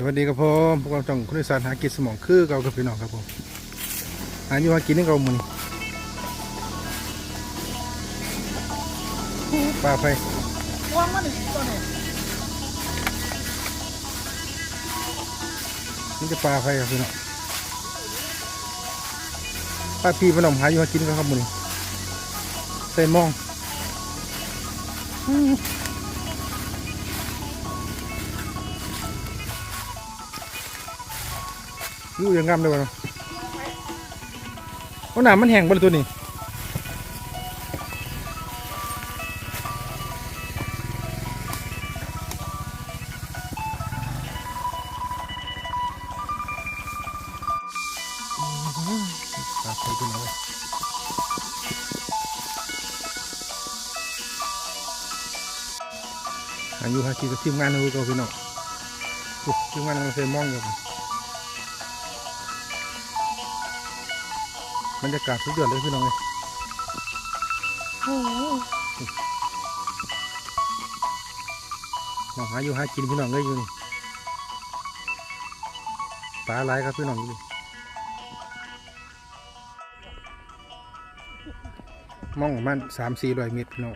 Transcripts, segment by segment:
สวัสดีครับผมพวกเราต้องคุณสารหากินสมองคือเก่ากับพี่น้องครับผมหาอยู่หากินนี่เก่าหมือนี้ปลาไปวางมันอีกตัวนี้นี่จะปลาไปครับพี่น้องปลาพี่พี่น้องหาอยู่หากินกันครับหมือนี้ใส่หมอง อื้ออยู่อยังงามเลยวะเนาะเพราะน้ำมันแห้งบนตัวนี้ปลาไข่ตัวน้อยอายุหากินกับทีมงานนะเราพี่น้องโอ้ทีมงานเราเคยมองอยู่ บรรยากาศสุดยอดเลยพี่น้องเลยน้องหาอยู่หากินพี่น้องเลยอยู่นี่ปลาหลายครับพี่น้องอยู่นี่มองประมาณสามสี่ร้อยเมตรพี่น้อง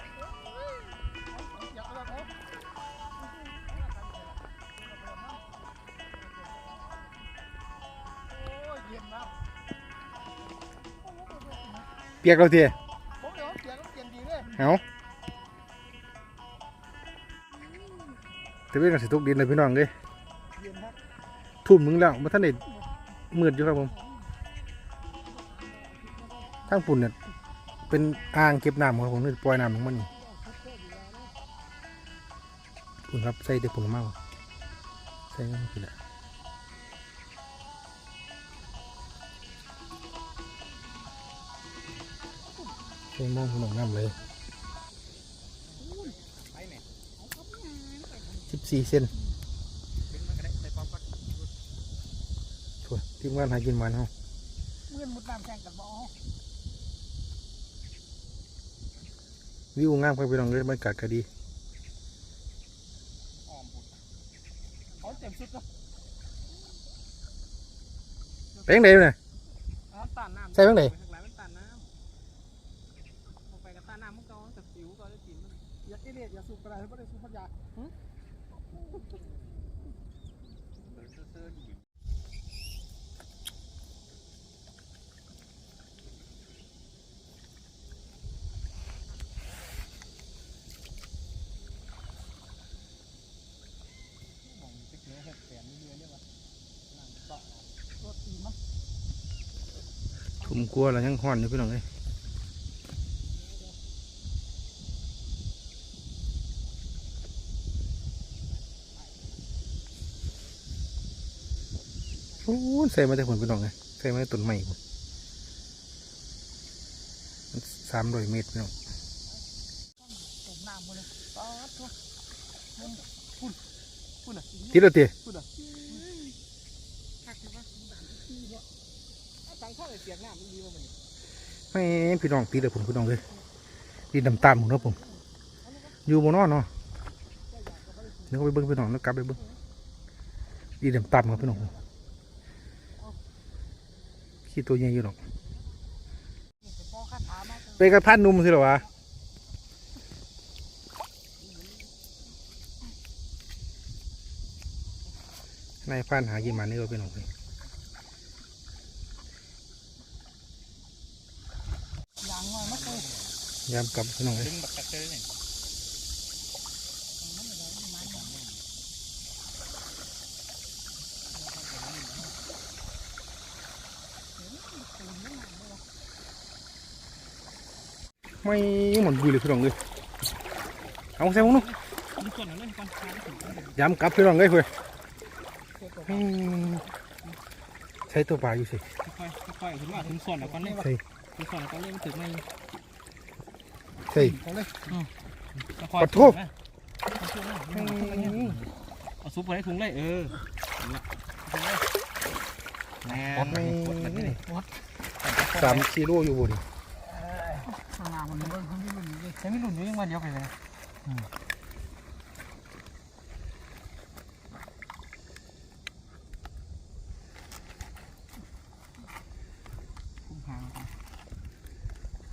เปียกเราเทียผมเดี๋ยวเสียงก็เปลี่ยนดีเลยเอาแต่เป็นกันสิทุกดินเลยพี่น้องเลยเย็นครับทุ่มหนึงแล้วมาท่านเด็มืดอยู่ครับผมทั้งปุ่นเนี่ยเป็นอ่างเก็บน้ำของผมนี่ปล่อยน้ำของมันนี่ปุ่นครับใส่เด็กปุ่นมากใส่ก็ไม่ผิดแหละ ใส่หมองหนองน้ำเลยสิบสี่เซนช่วยทีมงานหากินมันเฮาเมื่อนมุดน้ำแข่งกันบ่วิวงามครับพี่น้องเลยบรรยากาศก็ดีเขาเต็มชุดแล้วไงเนี่ยใส่บ้างไหน หลายมันตาลน้ำลงไปกับตาลน้ำมันก็กับสิวก็ได้กินมัน อย่าเอเลียดอย่าสูบกระไรไม่ได้สูบพัทยาตัวตีมันผมกลัวแล้วยังห่อนอยู่พี่น้องเลยโอ้ยใส่มาจากผลพี่น้องเลยใส่มาจากต้นไม้ผมสามร้อยเมตรพี่น้องเลยปาดตัว พุ่นพุ่นพุ่นอะติดแล้วเตี๋ยพุ่นอะคักใช่ปะใจเข้าไปเสียงน้ำมันดีกว่ามันไม่พี่น้องติดแล้วผมพี่น้องเลยติดน้ำตาลผมนะผม อยู่บนนอนเนาะเดี๋ยวไปเบิ้งพี่น้องแล้วกลับไปเบิ้งติดน้ำตาลครับพี่น้อง ขี้ตัวใหญ่อยู่หรอกพ่อคาถามาไปกับพันหนุ่มสิเหรอวะนายพันหากินหมานี่ก็เป็นของพี่อย่างน้อยมันเคยยามกลับพี่น้องเลย ดึงบักกะเจอเนี่ยไม่เหมือนบุยเลยพี่น้องเลยเอาใส่ของนู้นมีส่วนนั้นเล นี่สามกิโลอยู่บุรีฉันไม่รุ่นี่ยังมาเดียไปเลย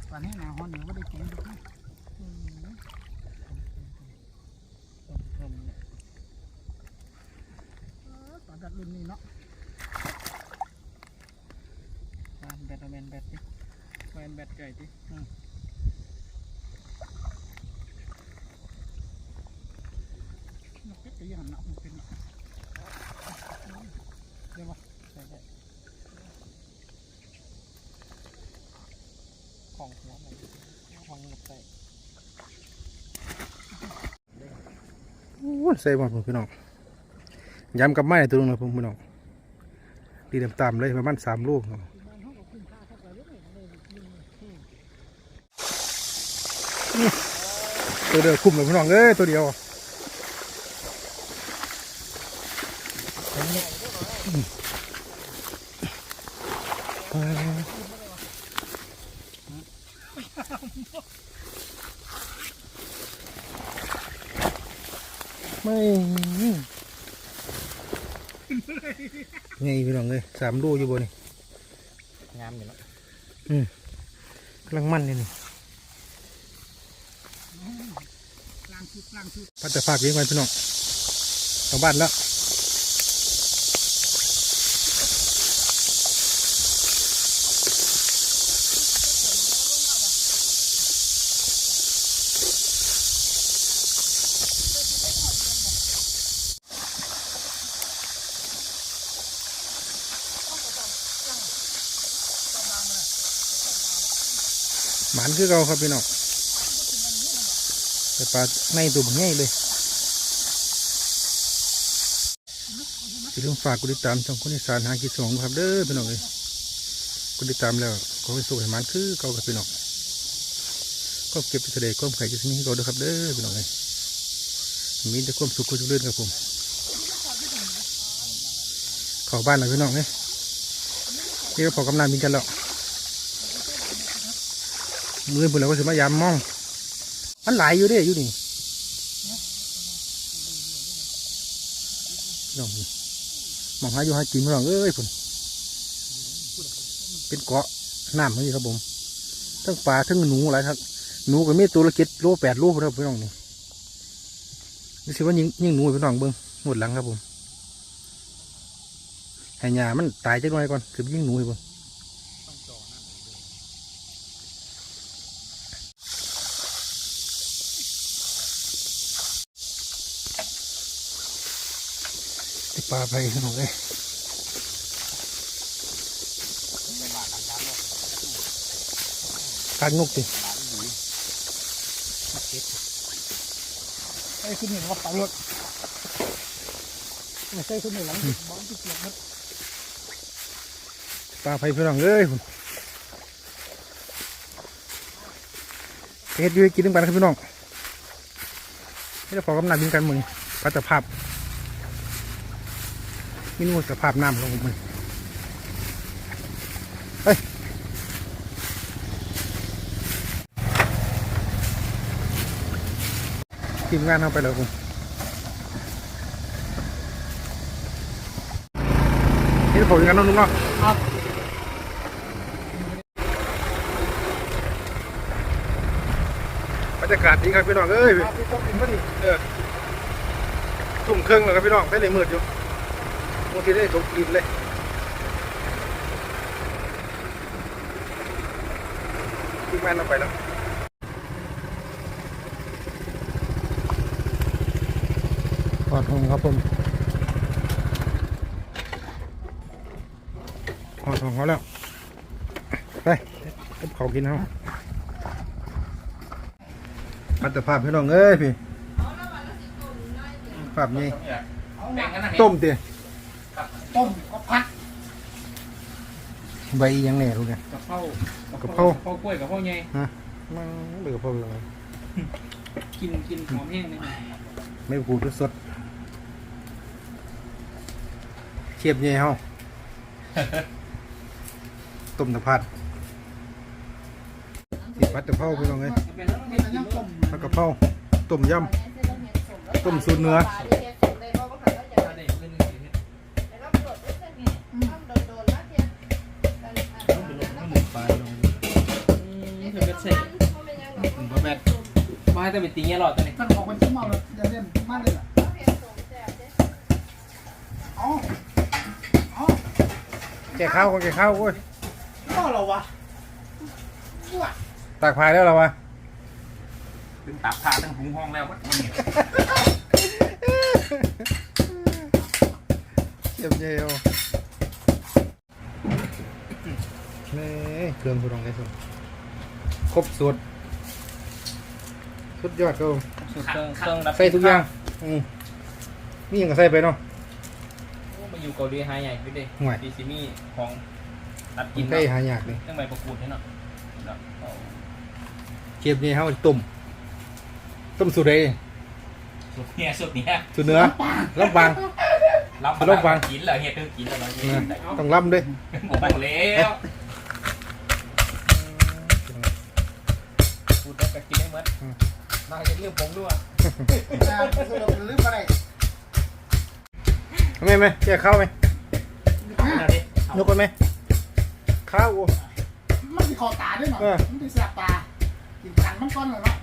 ตอนนี้หนาฮอนอยู่ก็ได้เก่งด้วย แมนแบตไก่ดินกเป็ดตัวอย่างเนาะมันเป็นเดี๋ยววะใส่ได้ของหัวมันของหมดใส่ใส่หมดผมพี่น้องย้ำกับไม้ตัวนึงนะผมพี่น้องดีดำตามเลยประมาณสามลูกเนาะ ตัวเดียวคุ้มเลยพี่น้องเอ้ยตัวเดียวไม่ไงพี่น้องเลยสามลูกอยู่บนนี่งามอยู่เนาะกำลังมันนี่นี่ล่างชุดล่างชุด พัดแต่ฝากเลี้ยงไว้พี่น้องกลับบ้านแล้วหมานคือเราครับพี่น้อง แต่ปลาในตัวมันง่ายเลยอย่าลืมฝากกดติดตามช่องคนอีสานหากินสองครับเด้อพี่น้องเลยกดติดตามแล้วขอให้สุขให้มานคือเก่ากับพี่น้องก็เก็บไปแสดงความไข่จะสิ่งที่เราด้วยครับเด้อพี่น้องเลยมีแต่ความสุขความเจริญครับผมข้าบ้านแล้วพี่น้องเลยนี่ก็พอกำนันบินกันแล้วมือเปนแล้วก็จะมายามมอง มันหลายอยู่เด้อยู่นี่น้องมองหาอยู่หากินพี่น้องเอ้ยพุ่นเป็นเกาะน้ำนี่ครับผมทั้งปลาทั้งหนูอะไรครับหนูก็มีตัวละเจ็ดโลแปดโลครับพี่น้องนี่นี่สิว่ายิงยิงหนูพี่น้องเบิ้งหมดหลังครับผมให้หญ้ามันตายจักหน่อยก่อนคือยิงหนูให้เบิ้ง ปลาไปพี่น้องเอ้ยการงกดิไอ้ขึ้นเห็นว่าปลารถไม่ใช่ขึ้นเห็นหลังบ้านที่เกียรติปลาไปพี่น้องเอ้ยพุ่นเฮ็ดอยู่ให้กินทั้งปันครับพี่น้องนี่เราพอกำนันบินกันมึงปัตภาพ นี่นูสภาพน้ำของมึงเฮ้ยทีมงานเข้าไปแล้วผมนี่ผมกันน้องลุงเนาะครับบรรยากาศดีครับพี่น้องเอ้ยครับพี่ต้องกินพอดีเออทุ่มครึ่งแล้วครับพี่น้องไปเลยมืดอยู่บางทีได้ตกดินเลยทีมงานเราไปแล้วปอดหงครับผมปอดหงเขาแล้ว ไปเก็บเขากินเขามัตภาพพี่น้องเอ้ยพี่ภาพนี้ต้มเตี๋ย ต้มก็พักใบอีหยังแหน่รู้ไงกะเพรากะเพรากะเพรากล้วยกะเพราไงฮะมันเบือพอเลยกินกินหอมแห้งเลยไม่ผูดสดเชียบเย่เฮา ต้มตะพัดสิพัดตะเภาพี่น้องเอ้ยเป็นแล้วมันยังต้ม ผัดกะเพราต้มยำ ต้มสูตรเนื้อ จะเป็นตีเงี้ยหรอตัวนี้มันของคนที่เมาเลยอย่าเล่นมากเลยล่ะอ๋ออ๋อแกะข้าวก็แกะข้าวโอ้ยเมาเราวะว้าตากผ้าแล้วเหรอวะถึงตับผ้าทั้งหุงห้องแล้วมันเนี่ยเจียบเจียวนี่เครื่องผู้รองได้สุดครบสุด สุดยอดครับผมสุดเครื่องเครื่องรับใส่ทุกอย่างอืมมีอย่างก็ใส่ไปเนาะ โอ้มาอยู่เกาหลีหายใหญ่พี่เด้ห่วย ดีซิมี่ของตัดกิกินนได้เนาะหายากเลย เครื่องใบประกูดเนี่ยเนาะแล้วเอาเก็บนี่เฮาต้มต้มสูตรใดสุดเนี่ยสุดเนี่ยสูตรเนื้อลำบาง รับรับฟัง กินเหรอเฮียตึ้งกินเหรอเนาะเออแต่เอาต้องล้ำด้วยบอกไปแล้วพูดแล้วก็กินได้หมดมาจะเรื่องผมด้วยลืมอะไรทำไมไหมแกะข้าวไหมนะดิยกกันไหมข้าวโอ้มันมีคอตาด้วยหน่อยมันมีแสบตากินกันมันก้อนเลยเนาะ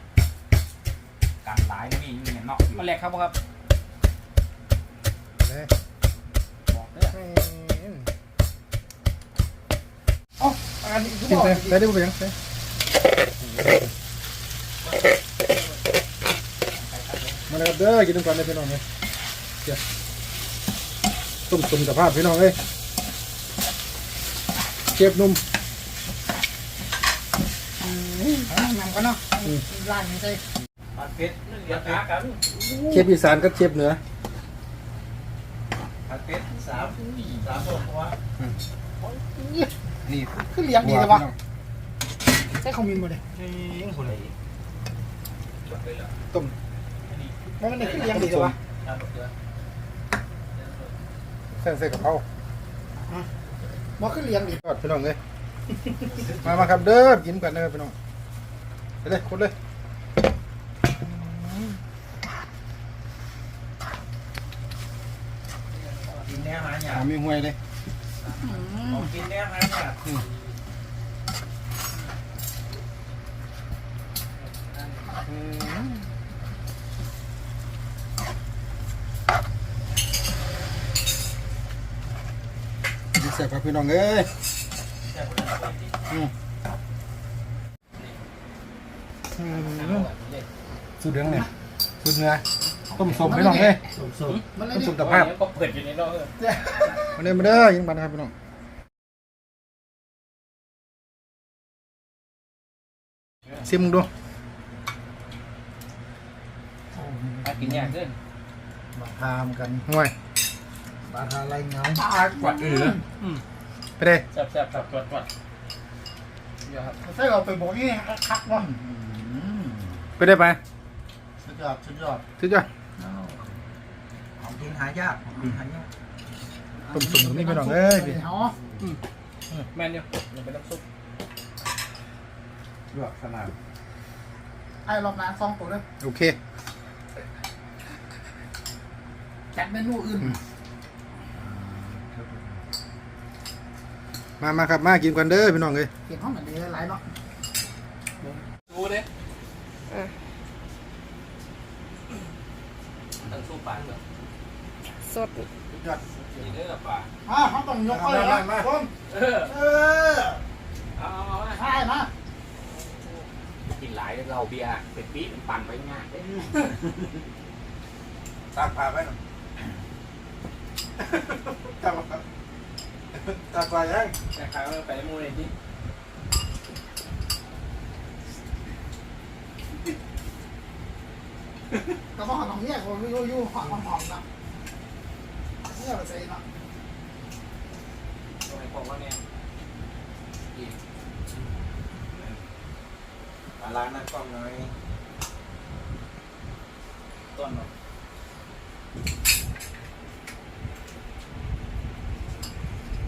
การหลายนะนี่นี่เนาะมาแรกครับครับเลยบอกเด้ออ๋ออันนี้คือกินบอกใส่ใส่ได้บ่เป็นหยังใส่ มาเลยครับเด้อกินน้ำกันเลยพี่น้องเลยเดี๋ยวต้มตุ่มสภาพพี่น้องเอ้ยเจ็บนุ่มนำกันเนาะร้านนี้ใช่ปลาเป็ดเดี๋ยวตากันเชฟอีสานกับเชฟเหนือปลาเป็ดสามสามตัวนี่คือเลี้ยงดีเลยวะใช่คอมมินมาเลยคนไหนจดเลยเห รอต้มแล้วมันคือเลี้ยงดีเลยวะตามเสือใส่ใส่กะเพรามันคือเลี้ยงดีทอดพี่น้องเลย มามาครับเด้อกินกันเด้อพี่น้องไปเลยคนเลยกินแน่หาเนี่ยหามีห้วยเลยกินแน่หาเนี่ยดี เสียครับพี่น้องเอ้ยอืมอืมสูตรเดืองเนี่ยสูตรเนื้อต้มสมพี่น้องเอ้ยมันเลยต้มดิสมตภาพก็เปิดอยู่ในรอบมาเด้อมาเด้อยิงบันครับพี่น้องซิมมึงดูกินยากขึ้นมาทามกันห่วย บาทอะไรเงาปากกว่าเออไปเลยแซ่บแซ่บครับกดกดเดี๋ยวครับใช่เราไปบอกนี่คักวะไปได้ไปสุดยอดสุดยอดสุดยอดของกินหายากของกินหายากต้มสมนี่พี่น้องเอ้ยพี่อ๋อแม่นอยู่ยังเป็นน้ำซุปลวกขนาดไอ้รอบน้ำซองตัวเลยโอเคจัดเมนูอื่น มามาครับมากินกันเด้อพี่น้องเอ้ยเก็บห้องเหมือนเดิมหลายเนาะดูเลยตั้งซุปปลาเหรอสดสุดยอดนี่เด้อปลาอ่าเขาต้องยกไปเลยนะผมเออเออเอาเอาเอาใช่นะกินหลายเราเบียร์เป็นปีเป็นปั่นไว้ง่ายตากผ้าไว้หน่อยตากผ้า ตากผ้ายังนะครับไปมูเลยดิก็ต้องหอมเนี่ยผมไม่รู้ยู่หอมหอมนะเนี่ยเราใส่เนาะตรงไหนบอกว่าเนี่ยอีกปลาล้างหน้ากล้องหน่อยต้นเนาะ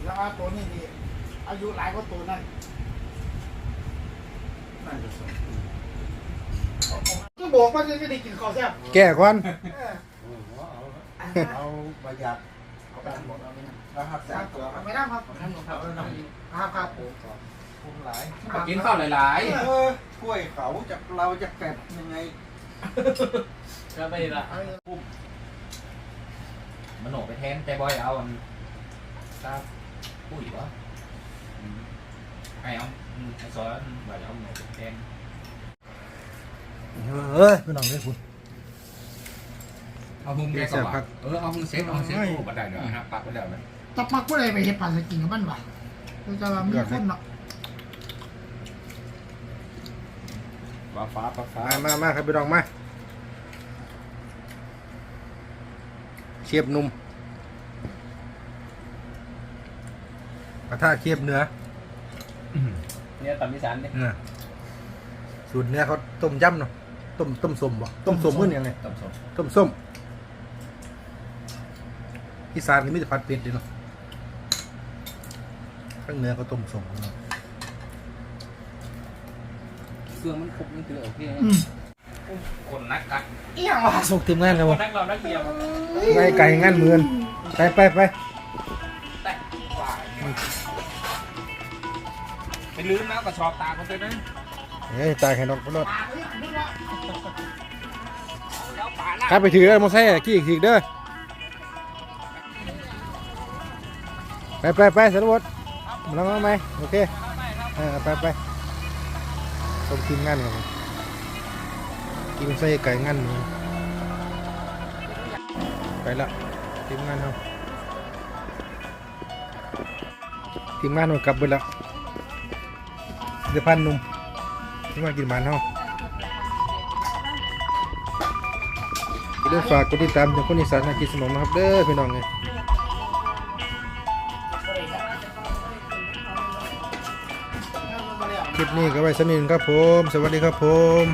แล้ วว่าตัวนี้ดีอายุหลายกว่าตัวนั้นน่าจะสดก็บอกว่าจะไม่ได้กินข้าวแซ่บแก่ก่อนเอาประหยัดเอาไปทำหมดเอาไปทำนะครับแสนตัวเอาไปได้ครับทำหมดครับครับครับผมคุ้มหลายกินข้าวหลายเออกล้วยเขาจะเราจะแกะยังไงก็ไปละปุ๊บมันโหนไปแทนแต่บอยเอาอันตาปุ้ยวะไอ้เอาไอ้ซอยบ อยเอาโหนไปแทนเอ้ยพี่น้องเลยคุณเอาหุ้มแกก็ว่าเออเอาหุ้มเซ็ตเอาหุ้มเซ็ตโอ้บัดได้เดี๋ยวนะปักบัดได้ไหมตับปักผู้ใดไปเฮ็ดปลาสกินกับมันวะเราจะว่ามีคนเนาะฟ้าฟ้าฟ้าฟ้ามามามาครับพี่น้องมาเชียบหนุ่ม กระทะเชียบเนื้อเนี่ยตำมิสานเนี่ยน่ะสูตรเนื้อเขาต้มยำเนาะต้มต้มส้มบ่ต้มส้มมื้อยังไงตำสดต้มส้มอีสานนี่มีแต่ผัดเผ็ดเดีเนาะข้างเนื้อเขาต้มส้มเนาะเครื่องมันครบมันคือโอเคอืมคนนักกัดเอี่ยงวะสุกทีมงานครับคผนมนักเรานักเดียวไก่ไก่งานเมือนไปไปไป ไปลืมนะกระชอบตาคนเต้นนะเฮ้ยตายแค่นอนก็นอนปลาเนี่ยนึกว่าแล้วป่าละข้าไปถือเด้อมอไซค์ขี้อีกทีเด้อไปไปไปสารวัตรแล้วมาไหมโอเคเออไปไปส่งทีมงานครับผมทีมใส่ไก่งานไปละทีมงานเราทีมงานเรากลับไปแล้ว เดี๋ยวพันนุ่มที่มากินหมันเฮาอย่าลืมฝากกดติดตามจากคนอีสานนากินสมองนะครับเด้อพี่น้องไงคลิปนี้ก็ไว้สำนินครับผม สวัสดีครับผม